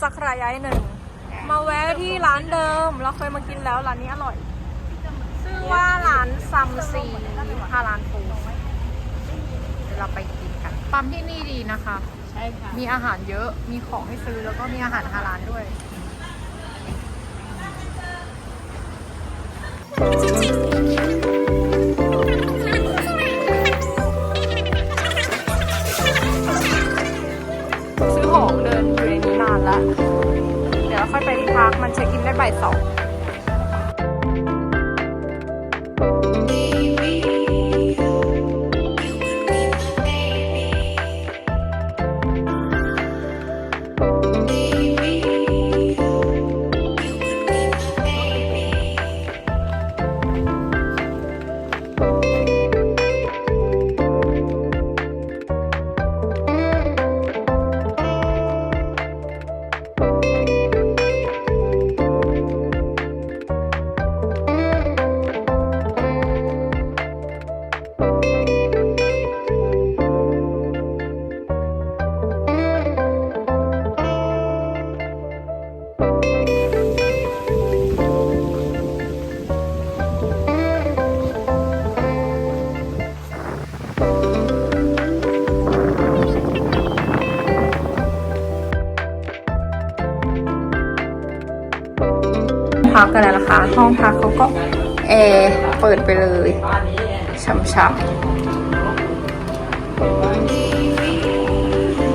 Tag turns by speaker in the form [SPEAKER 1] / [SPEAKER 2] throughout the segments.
[SPEAKER 1] สักระยะหนึ่ง มาแวะที่ร้านเดิม เราเคยมากินแล้วร้านนี้อร่อย ชื่อว่าร้านซัมซีฮาลานฟูเดี๋ยวเราไปกินกันปั๊มที่นี่ดีนะคะ
[SPEAKER 2] ใช่ค่ะ
[SPEAKER 1] มีอาหารเยอะ มีของให้ซื้อแล้วก็มีอาหารฮาลานด้วยซื้อ ยวเราค่อยไปที่พักมันเช็คอินได้บ่ายสอง กกันแล้วนะคะ ห้องพักเขาก็แอร์เปิดไปเลยช่ำ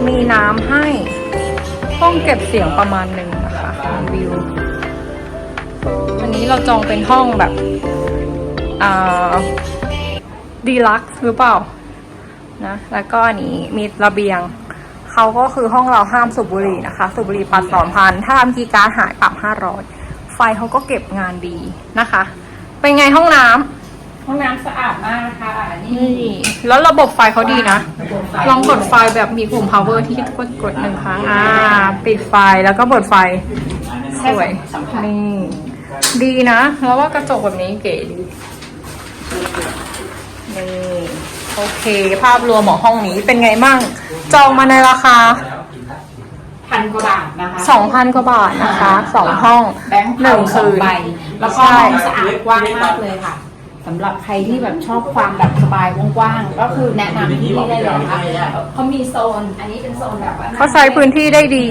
[SPEAKER 1] ๆมีน้ำให้ห้องเก็บเสียงประมาณหนึ่งนะคะวิวอันนี้เราจองเป็นห้องแบบอ่าดีลักซ์หรือเปล่านะแล้วก็อันนี้มีระเบียงเขาก็คือห้องเราห้ามสูบบุหรี่นะคะ สูบบุหรี่ปรับสองพันถ้าทำกีการหายปรับห้าร้อย ไฟเขาก็เก็บงานดีนะคะ เป็นไงห้องน้ำ
[SPEAKER 2] ห้องน้ำสะอาดมากค่ะนี่
[SPEAKER 1] นี่ แล้วระบบไฟเขาดีนะลองกดไฟแบบมีปุ่ม power ที่กดกดหนึ่งครั้งอ่า ปิดไฟแล้วก็เปิดไฟ สวย
[SPEAKER 2] สัมผัส
[SPEAKER 1] นี่ ดีนะ แล้วว่ากระจกแบบนี้เก๋ดี นี่ โอเค ภาพรวมของห้องนี้เป็นไงมั่ง จองมาในราคา
[SPEAKER 2] พันกว่าบาทนะคะ
[SPEAKER 1] 2,000กว่าบาทนะคะสองห้อง
[SPEAKER 2] แบงค์
[SPEAKER 1] หนึ่ง
[SPEAKER 2] สอ
[SPEAKER 1] คื
[SPEAKER 2] ง
[SPEAKER 1] น
[SPEAKER 2] ใบแล้วก็
[SPEAKER 1] ใช่
[SPEAKER 2] ห้องสะอาดกว้างมากเลยค่ะสำหรับใครที่แบบชอบความแบบสบายกว้างๆก็คือแนะนำที่นี่ได้เลยนะคะเขามีโซน อันนี้เป็นโซนแบบว่า
[SPEAKER 1] เขาใช้พื้นที่ได้ดี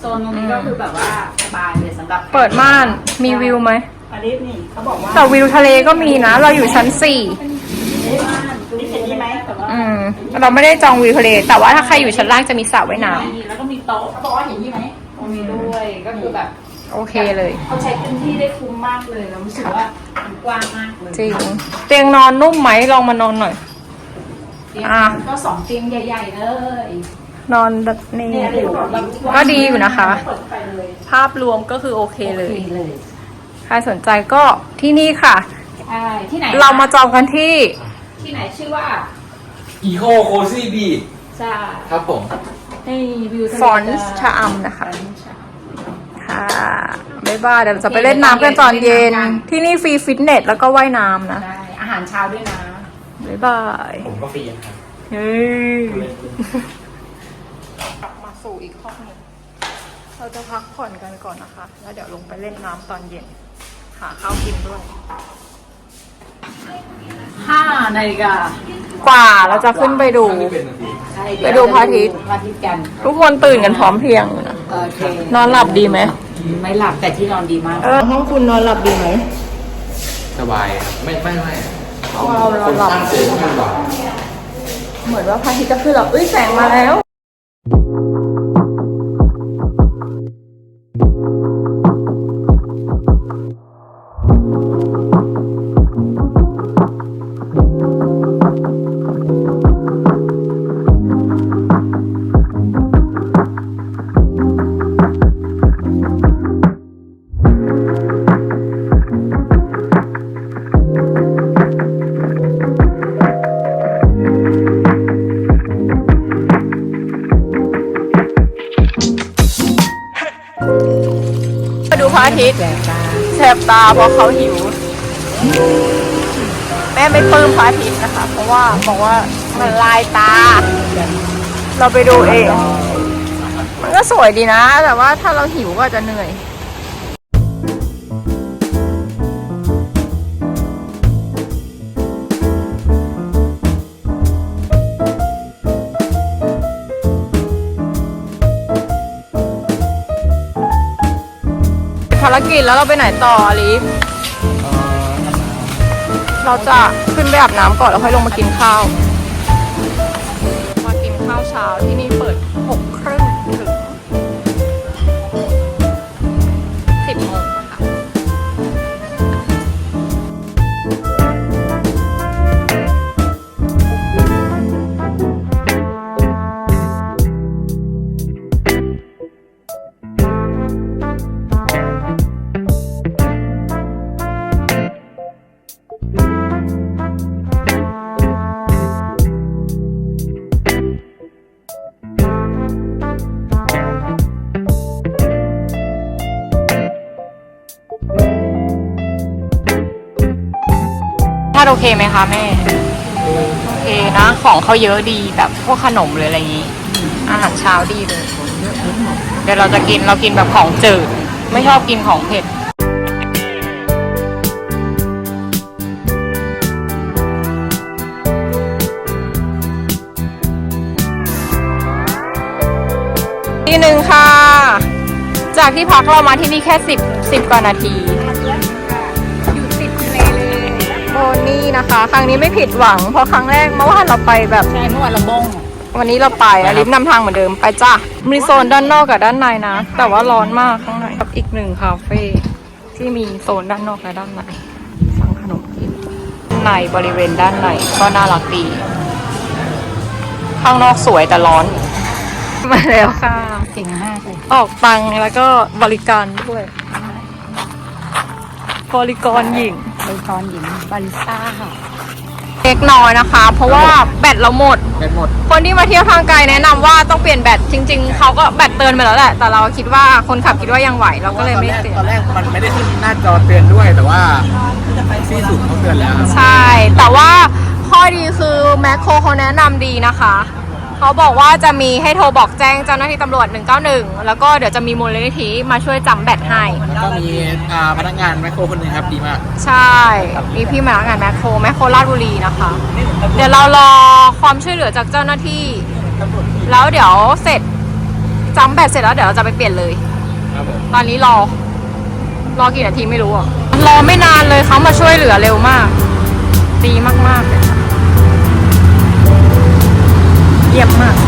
[SPEAKER 2] โซนตรงนี้ก็คือแบบว่าสบายเลยสำหรับ
[SPEAKER 1] เปิดม่านมีวิวไหม
[SPEAKER 2] อันนี้นี่เขาบอกว่า
[SPEAKER 1] แต่วิวทะเลก็มีนะ เราอยู่ชั้นสี่
[SPEAKER 2] นี่เห็นนี่ไหมแต่ว่า
[SPEAKER 1] อืมเราไม่ได้จองวิวทะเล แต่ว่าถ้าใครอยู่ชั้นล่างจะมีสระว่ายน้
[SPEAKER 2] มีแล้วก็มี โต๊ะเขาบอกว่าเห็นนี่ไหมตรงนี้ด้วยก็คือแบบำ
[SPEAKER 1] โอเคเลย
[SPEAKER 2] เขาใช้พื้นที่ได้คุ้มมากเลยแล้วรู้สึกว่ามันกว้างมากเลย
[SPEAKER 1] จริง เตียงนอนนุ่มไหมลองมานอนหน่อย
[SPEAKER 2] เตียง
[SPEAKER 1] อะ
[SPEAKER 2] ก็สองเตียงใหญ่ ๆ เลย
[SPEAKER 1] นอนแบบนี้
[SPEAKER 2] เนี่ยเดี๋ยวเรา
[SPEAKER 1] ก็ดีอยู่นะคะ
[SPEAKER 2] เปิดไปเลย
[SPEAKER 1] ภาพรวมก็คือโอเคเลย
[SPEAKER 2] โอคเลย
[SPEAKER 1] ใครสนใจก็ที่นี่ค่ะ
[SPEAKER 2] ใช่ที่ไหน
[SPEAKER 1] เรามาจองกันที่
[SPEAKER 2] ที่ไหนชื่อว่า
[SPEAKER 3] อีโคโคซี่บี
[SPEAKER 2] ใช่
[SPEAKER 3] ครับผม
[SPEAKER 2] ให้วิวทะเล
[SPEAKER 1] ฟอนช์ชะอำนะคะ
[SPEAKER 2] ฟอนช์ชะอำ
[SPEAKER 1] ค่ะบ๊ายบายเดี๋ยวเราจะไปเล่นน้ำกันตอนเย็น ที่นี่ฟรีฟิตเนสแล้วก็ว่ายน้ำนะ
[SPEAKER 2] ได้อาหารเช้าด้วยนะ
[SPEAKER 1] บ๊ายบาย
[SPEAKER 3] ผมก็ฟรีครับ
[SPEAKER 1] เฮ้ยกลับมาสู่อีกห้องหนึงเราจะพักผ่อนกันก่อนนะคะ แล้วเดี๋ยวลงไปเล่นน้ำตอนเย็น หาข้าวกินด้วย
[SPEAKER 2] ห้านาฬิกา ก
[SPEAKER 1] ว่าเราจะขึ้นไปดู
[SPEAKER 3] ไม่เป็นนาที
[SPEAKER 2] ใช่
[SPEAKER 1] ไปดูพระอาทิตย์
[SPEAKER 2] พระอาทิตย์กัน
[SPEAKER 1] ทุกคนตื่นกันพร้อมเพรียงอยู่นะ
[SPEAKER 2] โอเคน
[SPEAKER 1] อนหลับดีไหม
[SPEAKER 2] ไม่หลับแต่ที่นอนดีมาก
[SPEAKER 1] เออห้องคุณนอนหลับดีไหม
[SPEAKER 3] สบายครับไม่ไม่ไม่
[SPEAKER 1] ห้องเราน
[SPEAKER 3] ค
[SPEAKER 1] อน
[SPEAKER 3] น
[SPEAKER 1] หลับ
[SPEAKER 3] ตั้งเสียงมากกว่า
[SPEAKER 1] เหมือนว่าพระอาทิตย์จะขึ้นหรอเอ้ยแสงมาแล้ว อาทิตย์
[SPEAKER 2] แปลกตา
[SPEAKER 1] แสบตาเพราะเขาหิว แม่ไม่ปลื้มพระอาทิตย์นะคะ เพราะว่าบอกว่ามันลายตา เราไปดูเอง มันก็สวยดีนะ แต่ว่าถ้าเราหิวก็จะเหนื่อย กิจแล้วเราไปไหนต่ออลิฟเราจะขึ้นไปอาบน้ำก่อนแล้วค่อยลงมากินข้าว โอเคไหมคะแม่โอเคนะของเขาเยอะดีแบบพวกขนมหรืออะไรอย่างนี้ อาหารเช้าดีเลย เดี๋ยวเราจะกินเรากินแบบของจืด ไม่ชอบกินของเผ็ดที่หนึ่งค่ะ จากที่พักเรามาที่นี่แค่สิบสิบกว่านาที นี่นะคะ ครั้งนี้ไม่ผิดหวัง เพราะครั้งแรกเมื่อวานเราไปแบบ
[SPEAKER 2] ใช่เมื่อวานเราบง
[SPEAKER 1] วันนี้เราไปอลิฟนำทางเหมือนเดิมไปจ้ะมีโซนด้านนอกกับด้านในนะ แต่ว่าร้อนมากข้างในกับอีกหนึ่งคาเฟ่ที่มีโซนด้านนอกและด้านในสั่งขนมกินในบริเวณด้านในก็น่ารักดี ข้างนอกสวยแต่ร้อน มาแล้วค่ะ
[SPEAKER 2] เก่งมากเลย
[SPEAKER 1] ออกตังค์แล้วก็บริการด้วยบริกรหญิง
[SPEAKER 2] บริกรหญิงบาริสต้าค่ะ
[SPEAKER 1] เล็กน้อยนะคะ เพราะว่าแบตเราหมด
[SPEAKER 3] แบตหมด
[SPEAKER 1] คนที่มาเที่ยวทางไกลแนะนำว่าต้องเปลี่ยนแบตจริง ๆเขาก็แบตเตือนไปแล้วแหละแต่เราคิดว่าคนขับคิดว่ายังไหวเราก็เลยไม่เปลี่ยน
[SPEAKER 3] ตอนแรกมันไม่ได้ขึ้นหน้าจอเตือนด้วยแต่ว่าที่สุดเขาเตือนแล้วครับ
[SPEAKER 1] ใช่ แต่ว่าข้อดีคือแมคโครเขาแนะนำดีนะคะ เขาบอกว่าจะมีให้โทรบอกแจ้งเจ้าหน้าที่ตำรวจ 191 แล้วก็เดี๋ยวจะมีมูลนิธิมาช่วยจำแบตให้
[SPEAKER 3] แล้วก็มีอ่าพนักงานแมคโครคนหนึ่งครับดีมาก
[SPEAKER 1] ใช่ มีพี่พนักงานแมคโครแมคโครราชบุรีนะคะ เดี๋ยวเรารอความช่วยเหลือจากเจ้าหน้าที่ แล้วเดี๋ยวเสร็จจำแบตเสร็จแล้วเดี๋ยวเราจะไปเปลี่ยนเลย
[SPEAKER 3] ครับผม
[SPEAKER 1] ตอนนี้รอ รอกี่นาทีไม่รู้อะรอไม่นานเลยเขามาช่วยเหลือเร็วมาก ดีมากๆเลย เยี่ยมมาก